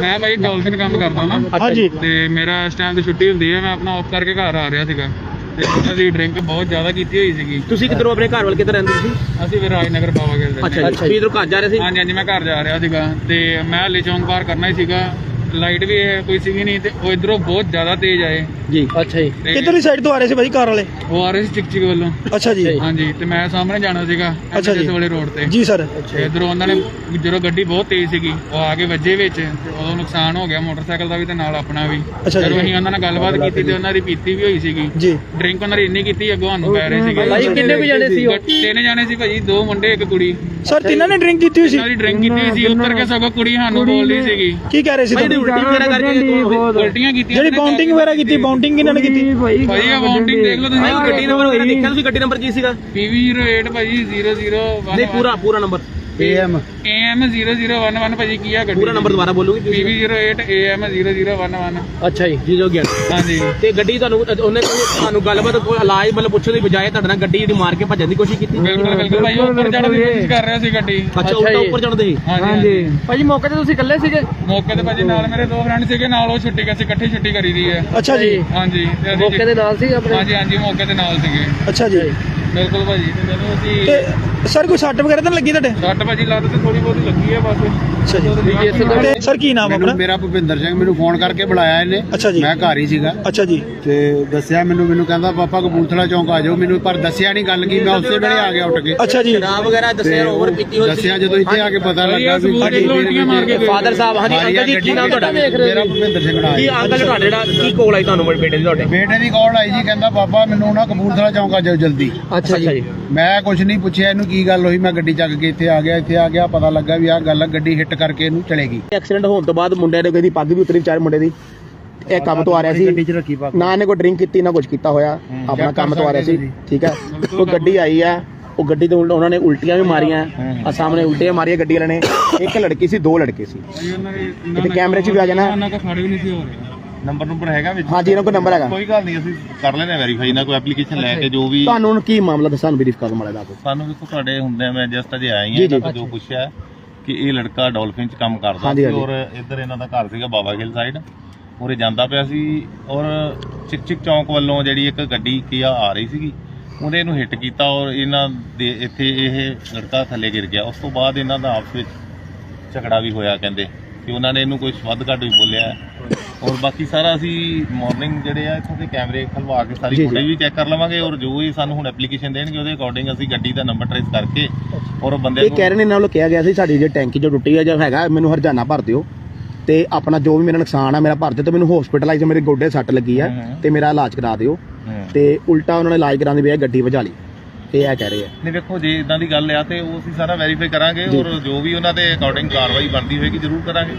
ਮੈਂ ਭਾਈ ਡੋਲਫਿਨ ਕੰਮ ਕਰਦਾ ਨਾ ਹਾਂਜੀ। ਤੇ ਮੇਰਾ ਇਸ ਟਾਈਮ ਤੇ ਛੁੱਟੀ ਹੁੰਦੀ ਹੈ ਮੈਂ ਆਪਣਾ ਆਫ ਕਰਕੇ ਘਰ ਆ ਰਿਹਾ ਸੀਗਾ। ਤੇ ਉਹਨਾਂ ਦੀ ਡਰਿੰਕ ਬਹੁਤ ਜ਼ਿਆਦਾ ਕੀਤੀ ਹੋਈ ਸੀਗੀ। ਤੁਸੀਂ ਕਿੱਧਰੋਂ ਆਪਣੇ ਘਰ ਵੱਲ ਕਿੱਧਰ ਰਹਿੰਦੇ ਸੀ? ਅਸੀਂ ਫਿਰ ਰਾਜਨਗਰ ਬਾਵਾ ਗਏ ਅੱਛਾ ਜੀ। ਤੁਸੀਂ ਇਧਰੋਂ ਘਰ ਜਾ ਰਹੇ ਸੀ? ਹਾਂਜੀ ਹਾਂਜੀ ਮੈਂ ਘਰ ਜਾ ਰਿਹਾ ਸੀਗਾ। ਤੇ ਮੈਂ ਹਲੇ ਚੌਂਕ ਪਾਰ ਕਰਨਾ ਹੀ ਸੀਗਾ। ਲਾਈਟ ਵੀ ਇਹ ਕੋਈ ਸੀਗੀ ਨਹੀਂ ਤੇ ਉਹ ਇਧਰੋਂ ਬਹੁਤ ਜ਼ਿਆਦਾ ਤੇਜ਼ ਆਏ। ਜੀ। ਅੱਛਾ ਜੀ। ਤੇ ਕਿੱਧਰਲੀ ਸਾਈਡ ਤੋਂ ਆ ਰਹੇ ਸੀ ਭਾਈ ਕਾਰ ਵਾਲੇ? ਉਹ ਆ ਰਹੇ ਸੀ ਚਿਕ ਚਿਕ ਵੱਲੋਂ। ਅੱਛਾ ਜੀ। ਹਾਂਜੀ ਤੇ ਮੈਂ ਸਾਹਮਣੇ ਜਾਣਾ ਸੀਗਾ ਅੱਛਾ ਜੀ। ਇਸ ਵਾਲੇ ਰੋਡ ਤੇ। ਜੀ ਸਰ ਤੇ ਇਧਰੋਂ ਉਹਨਾਂ ਨੇ ਜਦੋਂ ਗੱਡੀ ਬਹੁਤ ਤੇਜ਼ ਸੀਗੀ ਉਹ ਆ ਕੇ ਵੱਜੇ ਵਿੱਚ ਤੇ ਉਦੋਂ ਨੁਕਸਾਨ ਹੋ ਗਿਆ ਮੋਟਰਸਾਈਕਲ ਦਾ ਵੀ ਤੇ ਨਾਲ ਆਪਣਾ ਵੀ। ਅੱਛਾ ਜੀ। ਜਦੋਂ ਅਸੀਂ ਉਹਨਾਂ ਨਾਲ ਗੱਲਬਾਤ ਕੀਤੀ ਤੇ ਉਹਨਾਂ ਦੀ ਪੀਤੀ ਵੀ ਹੋਈ ਸੀਗੀ। ਜੀ। ਡਰਿੰਕ ਉਹਨਾਂ ਦੀ ਇੰਨੀ ਕੀਤੀ ਅੱਗੋਂ ਸਾਨੂੰ ਪੈ ਰਹੇ ਸੀਗੇ। ਭਾਈ ਕਿੰਨੇ ਕੁ ਜਾਣੇ ਸੀ ਉਹ? ਤਿੰਨ ਜਾਣੇ ਸੀ ਭਾਜੀ ਦੋ ਮੁੰਡੇ ਇੱਕ ਕੁੜੀ। ਸਰ ਤਿੰਨਾਂ ਨੇ ਡਰਿੰਕ ਕੀਤੀ ਹੋਈ ਸੀ? ਉਹਨਾਂ ਦੀ ਡਰਿੰਕ ਕੀਤੀ ਹੋਈ ਸੀ ਉੱਤਰ ਕੇ ਸਗੋਂ ਕੁੜੀ ਸਾਨੂੰ ਬੋਲਦੀ ਸੀਗੀ। ਕੀ ਕਹਿ ਰਹੇ ਸੀ ਤੁਹਾਨੂੰ? ਉਲਟੀ ਵਗੈਰਾ ਕਰਕੇ ਉਲਟੀਆਂ ਕੀਤੀਆਂ ਜਿਹੜੀ ਬਾਉਂਡਿੰਗ ਵਗੈਰਾ ਕੀਤੀ ਬਾਉਂਡਿੰਗ ਕਿਹਨਾਂ ਨੇ ਕੀਤੀ? ਭਾਜੀ ਇਹ ਬਾਉਂਡਿੰਗ ਦੇਖ ਲਓ ਭਾਈ ਤੁਸੀਂ ਗੱਡੀ ਨੰਬਰ ਦੇਖਿਆ ਤੁਸੀਂ ਗੱਡੀ ਨੰਬਰ ਕੀ ਸੀਗਾ? PV08 ਭਾਜੀ 0011 ਨਹੀਂ ਪੂਰਾ ਪੂਰਾ ਨੰਬਰ AM AM 0011 ਭਾਜੀ ਕੀ ਆ ਗੱਡੀ ਪੂਰਾ ਨੰਬਰ ਦੁਬਾਰਾ ਬੋਲੋਗੇ ਤੁਸੀਂ? PV08 AM 0011 ਅੱਛਾ ਜੀ ਜੀ ਜੋ ਗਿਆ। ਹਾਂਜੀ। ਤੇ ਗੱਡੀ ਤੁਹਾਨੂੰ ਉਹਨੇ ਕੋਈ ਤੁਹਾਨੂੰ ਗੱਲਬਾਤ ਕੋਈ ਇਲਾਜ ਮਤਲਬ ਪੁੱਛਣ ਦੀ ਬਜਾਏ ਤੁਹਾਡੇ ਨਾਲ ਗੱਡੀ ਜਿਹੜੀ ਮਾਰ ਕੇ ਭੱਜਣ ਦੀ ਕੋਸ਼ਿਸ਼ ਕੀਤੀ? ਬਿਲਕੁਲ ਬਿਲਕੁਲ ਭਾਈ ਉਹ ਉੱਪਰ ਚੜ੍ਹਨ ਦੀ ਕੋਸ਼ਿਸ਼ ਕਰ ਰਿਹਾ ਸੀ ਗੱਡੀ। ਅੱਛਾ ਉੱਪਰ ਚੜਦੇ ਸੀ? ਹਾਂਜੀ। ਭਾਜੀ ਮੌਕੇ ਤੇ ਤੁਸੀਂ ਇਕੱਲੇ ਸੀਗੇ? ਮੌਕੇ ਤੇ ਭਾਜੀ ਨਾਲ ਮੇਰੇ ਦੋ ਫਰੈਂਡ ਸੀਗੇ ਨਾਲ ਉਹ ਛੁੱਟੀ ਅਸੀਂ ਇਕੱਠੀ ਛੁੱਟੀ ਕਰੀ ਦੀ ਹੈ। ਅੱਛਾ ਜੀ। ਹਾਂਜੀ ਮੌਕੇ ਦੇ ਨਾਲ ਸੀ ਆਪਣੇ? ਹਾਂਜੀ ਹਾਂਜੀ ਮੌਕੇ ਤੇ ਨਾਲ ਸੀਗੇ। ਅੱਛਾ ਜੀ। ਬਿਲਕੁਲ ਭਾਜੀ। ਤੇ ਜਦੋਂ ਅਸੀਂ ਸਰ ਕੋਈ ਸੱਟ ਵਗੈਰਾ ਤਾਂ ਨੀ ਲੱਗੀ ਤੁਹਾਡੇ? ਸੱਟ ਭਾਜੀ ਲੱਤ ਤੇ ਥੋੜੀ ਬਹੁਤੀ ਲੱਗੀ ਹੈ ਬਸ। ਅੱਛਾ ਜੀ। ਤੇ ਸਰ ਕੀ ਨਾਮ ਆਪਣਾ? ਮੇਰਾ ਭੁਪਿੰਦਰ ਸਿੰਘ ਮੈਨੂੰ ਫੋਨ ਕਰਕੇ ਬੁਲਾਇਆ ਇਹਨੇ। ਅੱਛਾ ਜੀ। ਮੈਂ ਘਰ ਹੀ ਸੀਗਾ। ਅੱਛਾ ਜੀ। ਤੇ ਦੱਸਿਆ ਮੈਨੂੰ ਮੈਨੂੰ ਕਹਿੰਦਾ ਪਾਪਾ ਕਬੂਤਲਾ ਚੌਂਕ ਆ ਜਾਓ। ਮੈਨੂੰ ਪਰ ਦੱਸਿਆ ਨਹੀਂ ਗੱਲ ਕੀ ਮੈਂ ਉਸੇ ਵੇਲੇ ਆ ਗਿਆ ਉੱਠ ਕੇ। ਅੱਛਾ ਜੀ। ਸ਼ਰਾਬ ਵਗੈਰਾ ਦੱਸਿਆ ਓਵਰ ਪੀਤੀ ਹੋਈ ਸੀ। ਦੱਸਿਆ ਜਦੋਂ ਇੱਥੇ ਆ ਕੇ ਪਤਾ ਲੱਗਾ ਮਾਰ ਗਏ। ਫਾਦਰ ਸਾਹਿਬ ਹਾਂਜੀ ਅੰਕਲ ਜੀ ਕੀ ਨਾਮ ਤੁਹਾਡਾ? ਮੇਰਾ ਭੁਪਿੰਦਰ ਸਿੰਘ ਨਾਮ ਕੀ। ਅੰਕਲ ਤੁਹਾਡੇ ਜਿਹੜਾ ਕੀ ਕੋਲ ਆਈ ਤੁਹਾਨੂੰ ਬੇਟੇ ਦੀ ਤੁਹਾਡੇ? ਬੇਟੇ ਦੀ ਕਾਲ ਆਈ ਜੀ ਕਹਿੰਦਾ ਪਾਪਾ ਮੈਨੂੰ ਨਾ ਕਬੂਤਲਾ ਚੌਂਕ ਆ ਜਾਓ ਜਲਦੀ। ਅੱਛਾ ਜੀ। ਮੈਂ ਕੁਝ ਨਹੀਂ ਪੁੱਛਿਆ ਇਹਨੂੰ ਕੀ ਗੱਲ ਹੋਈ? ਮੈਂ ਗੱਡੀ ਚੱਕ ਕੇ ਇੱਥੇ ਆ ਗਿਆ ਇੱਥੇ ਆ ਗਿਆ ਪਤਾ ਲੱਗਾ ਵੀ ਆਹ ਗੱਲ ਆ, ਗੱਡੀ ਹਿੱਟ ਕਰਕੇ ਇਹਨੂੰ ਚਲੇਗੀ। ਐਕਸੀਡੈਂਟ ਹੋਣ ਤੋਂ ਬਾਅਦ ਮੁੰਡੇ ਨੇ ਕਹਿੰਦੀ ਪੱਗ ਵੀ ਉਤਰੀ ਵਿਚਾਰੇ ਮੁੰਡੇ ਦੀ। ਇਹ ਕੰਮ ਤੋਂ ਆ ਰਿਹਾ ਸੀ। ਗੱਡੀ 'ਚ ਰੱਖੀ ਪਾ ਨਾ ਇਹਨੇ ਕੋਈ ਡਰਿੰਕ ਕੀਤੀ ਨਾ ਕੁਝ ਕੀਤਾ ਹੋਇਆ। ਆਪਣਾ ਕੰਮ ਤੋਂ ਆ ਰਿਹਾ ਸੀ ਠੀਕ ਹੈ? ਉਹ ਗੱਡੀ ਆਈ ਆ ਉਹ ਗੱਡੀ ਤੋਂ ਉਲਟ- ਉਹਨਾਂ ਨੇ ਉਲਟੀਆਂ ਵੀ ਮਾਰੀਆਂ। ਆ ਸਾਹਮਣੇ ਉਲਟੀਆਂ ਮਾਰੀਆਂ ਗੱਡੀ ਵਾਲੇ ਨੇ। ਇੱਕ ਲੜਕੀ ਸੀ ਦੋ ਲੜਕੇ ਸੀ। ਕੈਮਰੇ 'ਚ ਵੀ ਆ ਜਾਣਾ। ਵੀ ਨੰਬਰ ਨੰਬਰ ਹੈਗਾ ਵਿੱਚ? ਹਾਂਜੀ ਇਹਨਾਂ ਕੋਲ ਨੰਬਰ ਹੈਗਾ। ਕੋਈ ਗੱਲ ਨਹੀਂ ਅਸੀਂ ਕਰ ਲੈਨੇ ਵੈਰੀਫਾਈ ਨਾ ਕੋਈ ਐਪਲੀਕੇਸ਼ਨ ਲੈ ਕੇ ਜੋ। ਵੀ ਤੁਹਾਨੂੰ ਹੁਣ ਕੀ ਮਾਮਲਾ ਦੱਸਾਂ ਬਰੀਫ ਕਰਨ ਵਾਲਾ ਦਾ ਸਾਨੂੰ ਦੇਖੋ ਤੁਹਾਡੇ ਹੁੰਦੇ ਆ, ਮੈਂ ਜਸਟ ਅਜੇ ਆਈ ਜੀ, ਹਾਂ ਤੋਂ ਜੋ ਪੁੱਛਿਆ ਕਿ ਇਹ ਲੜਕਾ ਡਾਲਫਿਨ ਚ ਕੰਮ ਕਰਦਾ ਸੀ। ਔਰ ਇੱਧਰ ਇਹਨਾਂ ਦਾ ਘਰ ਸੀਗਾ ਬਾਬਾ ਖੇਲ ਸਾਈਡ ਉਰੇ ਜਾਂਦਾ ਪਿਆ ਸੀ ਔਰ ਚਿਕ ਚਿਕ ਚੌਂਕ ਵੱਲੋਂ ਜਿਹੜੀ ਇੱਕ ਗੱਡੀ ਕੀਆ ਆ ਰਹੀ ਸੀਗੀ ਉਹਨੇ ਇਹਨੂੰ ਹਿੱਟ ਕੀਤਾ ਔਰ ਇਹਨਾਂ ਦੇ ਇੱਥੇ ਇਹ ਲੜਕਾ ਥੱਲੇ ਗਿਰ ਗਿਆ। ਉਸ ਤੋਂ ਬਾਅਦ ਇਹਨਾਂ ਦਾ ਆਪਸ ਵਿੱਚ ਝਗੜਾ ਵੀ ਹੋਇਆ ਕਹਿੰਦੇ। ਕਿ ਉਹਨਾਂ ਨੇ ਇਹਨੂੰ ਕੋਈ ਵੱਧ ਘੱਟ ਵੀ ਬੋਲਿਆ। ਔਰ ਬਾਕੀ ਸਾਰਾ ਅਸੀਂ ਮਾਰਨਿੰਗ ਜਿਹੜੇ ਆ ਇੱਥੋਂ ਦੇ ਕੈਮਰੇ ਖਲਵਾ ਕੇ ਸਾਰੀ। ਫੁਟੇਜ ਵੀ ਚੈੱਕ ਕਰ ਲਵਾਂਗੇ ਔਰ ਜੋ ਵੀ ਸਾਨੂੰ ਹੁਣ ਐਪਲੀਕੇਸ਼ਨ ਦੇਣਗੇ ਉਹਦੇ ਅਕੋਰਡਿੰਗ ਅਸੀਂ ਗੱਡੀ ਦਾ ਨੰਬਰ ਟ੍ਰੇਸ ਕਰਕੇ ਔਰ ਉਹ ਬੰਦੇ ਇਹ ਕਹਿ ਰਹੇ ਨੇ ਇਹਨਾਂ ਨੂੰ ਕਿਹਾ ਗਿਆ ਸੀ ਸਾਡੀ ਜੇ ਟੈਂਕੀ ਜੋ ਟੁੱਟੀ ਹੈ ਜਾਂ ਹੈਗਾ ਮੈਨੂੰ ਹਰਜਾਨਾ ਭਰ ਦਿਓ ਤੇ ਆਪਣਾ ਜੋ ਵੀ ਮੇਰਾ ਨੁਕਸਾਨ ਆ ਮੇਰਾ ਭਰ ਦਿਓ ਤੇ ਮੈਨੂੰ ਹਸਪੀਟਲਾਈਜ਼ ਮੇਰੇ ਗੋਡੇ ਸੱਟ ਲੱਗੀ ਹਮ। ਤੇ ਮੇਰਾ ਇਲਾਜ ਕਰਾ ਦਿਓ। ਤੇ ਉਲਟਾ ਉਹਨਾਂ ਨੇ ਇਲਾਜ ਕਰਾਉਣ ਦੀ ਬਜਾਏ ਗੱਡੀ ਭਜਾ ਲਈ ਇਹ ਇਹ ਕਹਿ ਰਹੇ ਆ ਨਹੀਂ ਵੇਖੋ ਜੇ ਇਦਾਂ ਦੀ ਗੱਲ ਆ ਤੇ ਉਹ ਅਸੀਂ ਸਾਰਾ ਵੈਰੀਫਾਈ ਕਰਾਂਗੇ ਔਰ ਜੋ ਵੀ ਉਹਨਾਂ ਦੇ ਅਕੋਰਡਿੰਗ ਕਾਰਵਾਈ ਬਣਦੀ ਹੋਏਗੀ ਜ਼ਰੂਰ ਕਰਾਂਗੇ